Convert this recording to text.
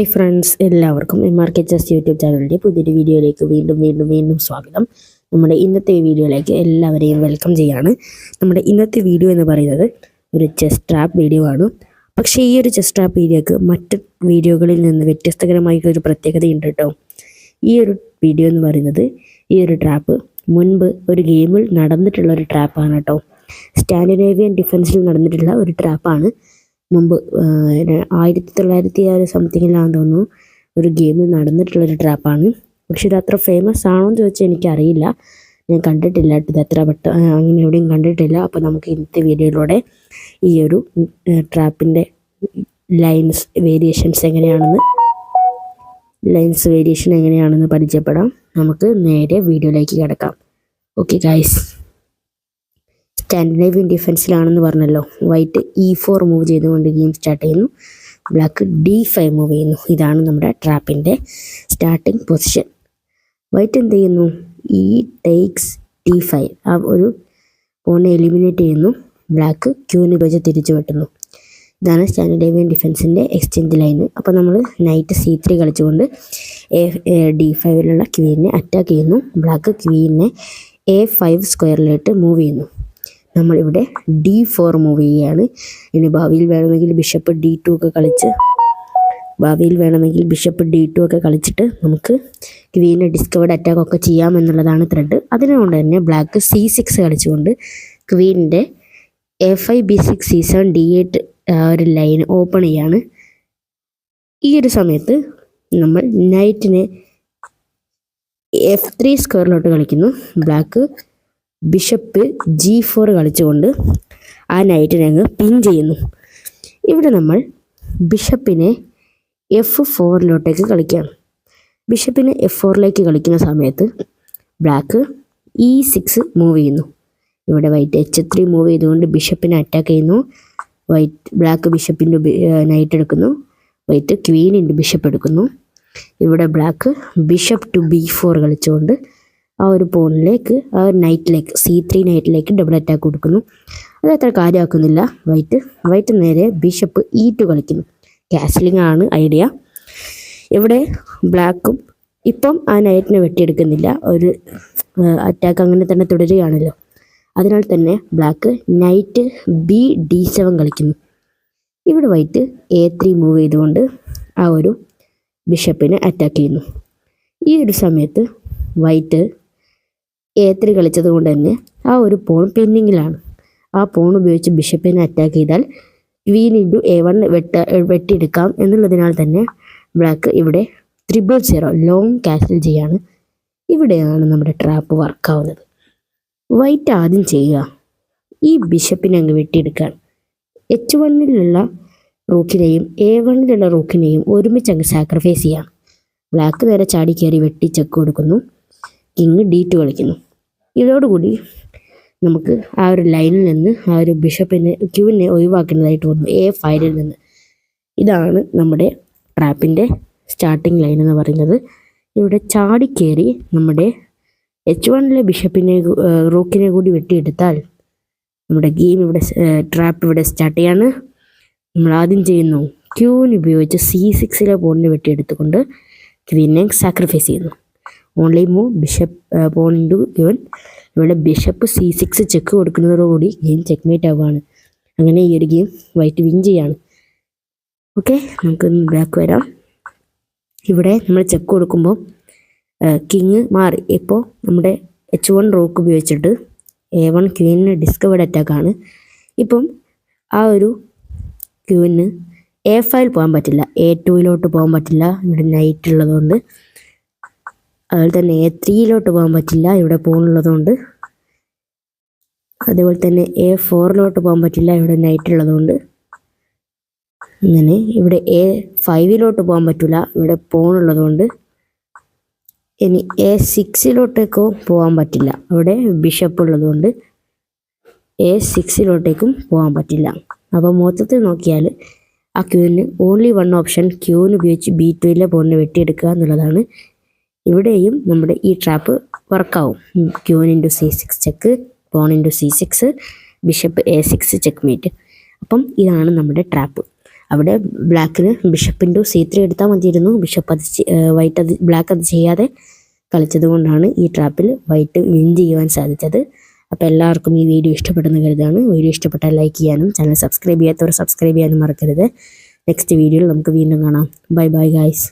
Hi friends എല്ലാവർക്കും M R K chess YouTube ചാനലിന്റെ പുതിയൊരു വീഡിയോയിലേക്ക് വീണ്ടും വീണ്ടും വീണ്ടും സ്വാഗതം. നമ്മുടെ ഇന്നത്തെ വീഡിയോയിലേക്ക് എല്ലാവരെയും വെൽക്കം ചെയ്യാണ്. നമ്മുടെ ഇന്നത്തെ വീഡിയോ എന്ന് പറയുന്നത് ഒരു ചെസ് ട്രാപ്പ് വീഡിയോ ആണ്. പക്ഷേ ഈ ഒരു ചെസ് ട്രാപ്പ് വീഡിയോക്ക് മറ്റ് വീഡിയോകളിൽ നിന്ന് വ്യത്യസ്തകരമായിട്ടുള്ളൊരു പ്രത്യേകതയുണ്ട് കേട്ടോ. ഈ ഒരു വീഡിയോ എന്ന് പറയുന്നത് ഈ ഒരു ട്രാപ്പ് മുൻപ് ഒരു ഗെയിമിൽ നടന്നിട്ടുള്ള ഒരു ട്രാപ്പാണ് കേട്ടോ. സ്റ്റാൻഡിനേവിയൻ ഡിഫൻസിൽ നടന്നിട്ടുള്ള ഒരു ട്രാപ്പാണ് മുമ്പ് ആയിരത്തി തൊള്ളായിരത്തി ആ ഒരു സംതിങ്ങിലാണെന്ന് തോന്നുന്നു ഒരു ഗെയിമിൽ നടന്നിട്ടുള്ളൊരു ട്രാപ്പാണ് പക്ഷെ ഇത് അത്ര ഫേമസ് ആണോ എന്ന് ചോദിച്ചാൽ എനിക്കറിയില്ല. ഞാൻ കണ്ടിട്ടില്ല ഇത് അത്ര പെട്ട അങ്ങനെ എവിടെയും കണ്ടിട്ടില്ല. അപ്പോൾ നമുക്ക് ഇന്നത്തെ വീഡിയോയിലൂടെ ഈ ഒരു ട്രാപ്പിന്റെ ലൈൻസ് വേരിയേഷൻസ് എങ്ങനെയാണെന്ന് ലൈൻസ് വേരിയേഷൻ എങ്ങനെയാണെന്ന് പരിചയപ്പെടാം. നമുക്ക് നേരെ വീഡിയോയിലേക്ക് കിടക്കാം. ഓക്കെ ഗൈസ് സ്കാൻഡിനേവിയൻ ഡിഫൻസിലാണെന്ന് പറഞ്ഞല്ലോ. വൈറ്റ് ഇ ഫോർ മൂവ് ചെയ്തുകൊണ്ട് ഗെയിം സ്റ്റാർട്ട് ചെയ്യുന്നു. ബ്ലാക്ക് ഡി ഫൈവ് മൂവ് ചെയ്യുന്നു. ഇതാണ് നമ്മുടെ ട്രാപ്പിന്റെ സ്റ്റാർട്ടിംഗ് പൊസിഷൻ വൈറ്റ് എന്ത് ചെയ്യുന്നു? ഇ ടേക്സ് ഡി ഫൈവ് ആ ഒരു പോണെ എലിമിനേറ്റ് ചെയ്യുന്നു. ബ്ലാക്ക് ക്യൂവിന് ഉപയോഗിച്ച് തിരിച്ചു വെട്ടുന്നു. ഇതാണ് സ്റ്റാൻഡേവിയൻ ഡിഫൻസിന്റെ എക്സ്ചേഞ്ച് ലൈൻ അപ്പോൾ നമ്മൾ നൈറ്റ് സി ത്രീ കളിച്ചുകൊണ്ട് എ ഡി ഫൈവിലുള്ള ക്വീനെ അറ്റാക്ക് ചെയ്യുന്നു. ബ്ലാക്ക് ക്വീനെ എ ഫൈവ് സ്ക്വയറിലോട്ട് മൂവ് ചെയ്യുന്നു. നമ്മളിവിടെ ഡി ഫോർ മൂവ് ചെയ്യുകയാണ് ഇനി ഭാവിയിൽ വേണമെങ്കിൽ ബിഷപ്പ് ഡി ടു ഒക്കെ കളിച്ച് ഭാവിയിൽ വേണമെങ്കിൽ ബിഷപ്പ് ഡി ടു ഒക്കെ കളിച്ചിട്ട് നമുക്ക് ക്വീനെ ഡിസ്കവേർഡ് അറ്റാക്ക് ഒക്കെ ചെയ്യാമെന്നുള്ളതാണ് ത്രെഡ് അതിനുകൊണ്ട് തന്നെ ബ്ലാക്ക് സി സിക്സ് കളിച്ചുകൊണ്ട് ക്വീനിന്റെ A five B six C seven D eight ഒരു ലൈൻ ഓപ്പൺ ചെയ്യാണ്. ഈ ഒരു സമയത്ത് നമ്മൾ നൈറ്റിനെ എഫ് ത്രീ സ്ക്വയറിലോട്ട് കളിക്കുന്നു. ബ്ലാക്ക് ബിഷപ്പ് ജി ഫോർ കളിച്ചുകൊണ്ട് ആ നൈറ്റിനെ അങ്ങ് പിൻ ചെയ്യുന്നു. ഇവിടെ നമ്മൾ ബിഷപ്പിനെ എഫ് ഫോറിലോട്ടേക്ക് കളിക്കാം. ബിഷപ്പിനെ എഫ് ഫോറിലേക്ക് കളിക്കുന്ന സമയത്ത് ബ്ലാക്ക് ഇ സിക്സ് മൂവ് ചെയ്യുന്നു. ഇവിടെ വൈറ്റ് എച്ച് ത്രീ മൂവ് ചെയ്തുകൊണ്ട് ബിഷപ്പിനെ അറ്റാക്ക് ചെയ്യുന്നു. വൈറ്റ് ബ്ലാക്ക് ബിഷപ്പിന്റെ നൈറ്റ് എടുക്കുന്നു. വൈറ്റ് ക്വീനിന്റെ ബിഷപ്പ് എടുക്കുന്നു. ഇവിടെ black bishop to B four കളിച്ചുകൊണ്ട് ആ ഒരു പോണിലേക്ക് ആ ഒരു നൈറ്റിലേക്ക് സി ത്രീ നൈറ്റിലേക്ക് ഡബിൾ അറ്റാക്ക് കൊടുക്കുന്നു. അത് അത്ര കാര്യമാക്കുന്നില്ല. വൈറ്റ് വൈറ്റ് നേരെ ബിഷപ്പ് ഇ ടു കളിക്കുന്നു. കാസ്ലിംഗ് ആണ് ഐഡിയ ഇവിടെ ബ്ലാക്കും ഇപ്പം ആ നൈറ്റിനെ വെട്ടിയെടുക്കുന്നില്ല. ഒരു അറ്റാക്ക് അങ്ങനെ തന്നെ തുടരുകയാണല്ലോ. അതിനാൽ തന്നെ black knight B D seven കളിക്കുന്നു. ഇവിടെ വൈറ്റ് എ ത്രീ മൂവ് ചെയ്തുകൊണ്ട് ആ ഒരു ബിഷപ്പിനെ അറ്റാക്ക് ചെയ്യുന്നു. ഈ ഒരു സമയത്ത് വൈറ്റ് എ ത്രീ കളിച്ചത് കൊണ്ട് തന്നെ ആ ഒരു പോൺ പെൻഡിങ്ങിലാണ് ആ പോൺ ഉപയോഗിച്ച് ബിഷപ്പിനെ അറ്റാക്ക് ചെയ്താൽ ക്വീൻ ഇന്റു എ വൺ വെട്ട വെട്ടിയെടുക്കാം. എന്നുള്ളതിനാൽ തന്നെ ബ്ലാക്ക് ഇവിടെ ത്രിബിൾ സീറോ ലോങ് കാസിൽ ചെയ്യാണ്. ഇവിടെയാണ് നമ്മുടെ ട്രാപ്പ് വർക്കാവുന്നത് വൈറ്റ് ആദ്യം ചെയ്യുക. ഈ ബിഷപ്പിനെ അങ്ങ് വെട്ടിയെടുക്കാൻ. എച്ച് വണ്ണിലുള്ള റൂക്കിനെയും എ വണ്ണിലുള്ള റൂക്കിനെയും ഒരുമിച്ച് അങ്ങ് സാക്രിഫൈസ് ചെയ്യാം. ബ്ലാക്ക് നേരെ ചാടി കയറി വെട്ടി ചെക്ക് കൊടുക്കുന്നു. കിങ് ഡി ടു കളിക്കുന്നു. ഇതോടുകൂടി നമുക്ക് ആ ഒരു ലൈനിൽ നിന്ന് ആ ഒരു ബിഷപ്പിനെ ക്യൂവിനെ ഒഴിവാക്കേണ്ടതായിട്ട് വന്നു. എ ഫൈവിൽ നിന്ന്. ഇതാണ് നമ്മുടെ ട്രാപ്പിന്റെ സ്റ്റാർട്ടിംഗ് ലൈൻ എന്ന് പറയുന്നത്. ഇവിടെ ചാടിക്കേറി നമ്മുടെ എച്ച് വണ്ണിലെ ബിഷപ്പിനെ റൂക്കിനെ കൂടി വെട്ടിയെടുത്താൽ നമ്മുടെ ഗെയിം ഇവിടെ ട്രാപ്പ് ഇവിടെ സ്റ്റാർട്ട് ചെയ്യാണ്. നമ്മൾ ആദ്യം ചെയ്യുന്നു ക്യൂവിന് ഉപയോഗിച്ച് സി സിക്സിലെ പോണിനെ വെട്ടിയെടുത്തുകൊണ്ട് ക്വീനെ സാക്രിഫൈസ് ചെയ്യുന്നു. Only move bishop pawn into ഗവൺ ഇവിടെ ബിഷപ്പ് സി സിക്സ് ചെക്ക് കൊടുക്കുന്നതോടുകൂടി ഗെയിം ചെക്ക്മേറ്റ് ആവുകയാണ്. അങ്ങനെ ഈ ഒരു ഗെയിം വൈറ്റ് വിൻ ചെയ്യാണ്. ഓക്കെ നമുക്ക് ബാക്ക് വരാം. ഇവിടെ നമ്മൾ ചെക്ക് കൊടുക്കുമ്പോൾ കിങ് മാറി. ഇപ്പോൾ നമ്മുടെ എച്ച് വൺ റോക്ക് ഉപയോഗിച്ചിട്ട് എ വൺ ക്യൂവിന് ഡിസ്കവേർഡ് അറ്റാക്കാണ് ഇപ്പം ആ ഒരു ക്യൂവിന് എ ഫൈവിൽ പോകാൻ പറ്റില്ല. എ ടുവിലോട്ട് പോകാൻ പറ്റില്ല. ഇവിടെ നൈറ്റ് ഉള്ളതുകൊണ്ട്. അതുപോലെ തന്നെ എ ത്രീയിലോട്ട് പോകാൻ പറ്റില്ല. ഇവിടെ പോകുന്നുള്ളതുകൊണ്ട് അതുപോലെ തന്നെ എ ഫോറിലോട്ട് പോകാൻ പറ്റില്ല. ഇവിടെ നൈറ്റ് ഉള്ളതുകൊണ്ട്. അങ്ങനെ ഇവിടെ എ ഫൈവിലോട്ട് പോകാൻ പറ്റില്ല ഇവിടെ പോണുള്ളതുകൊണ്ട്. ഇനി എ സിക്സിലോട്ടേക്കോ പോകാൻ പറ്റില്ല. അവിടെ ബിഷപ്പ് ഉള്ളതുകൊണ്ട് എ സിക്സിലോട്ടേക്കും പോകാൻ പറ്റില്ല. അപ്പോൾ മൊത്തത്തിൽ നോക്കിയാൽ ആ ക്യൂവിന് ഓൺലി വൺ ഓപ്ഷൻ ക്യൂവിന് ഉപയോഗിച്ച് ബി ടുവിലെ പോണിനെ വെട്ടിയെടുക്കുക എന്നുള്ളതാണ് ഇവിടെയും നമ്മുടെ ഈ trap വർക്കാവും queen into C six check pawn into C six bishop A six checkmate അപ്പം ഇതാണ് നമ്മുടെ ട്രാപ്പ് അവിടെ ബ്ലാക്കിന് ബിഷപ്പ് ഇന്റു സി ത്രീ എടുത്താൽ മതിയിരുന്നു ബിഷപ്പ് അത് വൈറ്റ് അത് ബ്ലാക്ക് അത് ചെയ്യാതെ കളിച്ചത് കൊണ്ടാണ് ഈ ട്രാപ്പിൽ വൈറ്റ് വിൻ ചെയ്യുവാൻ സാധിച്ചത്. അപ്പോൾ എല്ലാവർക്കും ഈ വീഡിയോ ഇഷ്ടപ്പെടുന്ന കരുതാണ്. വീഡിയോ ഇഷ്ടപ്പെട്ടാൽ ലൈക്ക് ചെയ്യാനും ചാനൽ സബ്സ്ക്രൈബ് ചെയ്യാത്തവർ സബ്സ്ക്രൈബ് ചെയ്യാനും മറക്കരുത്. നെക്സ്റ്റ് വീഡിയോയിൽ നമുക്ക് വീണ്ടും കാണാം. Bye bye guys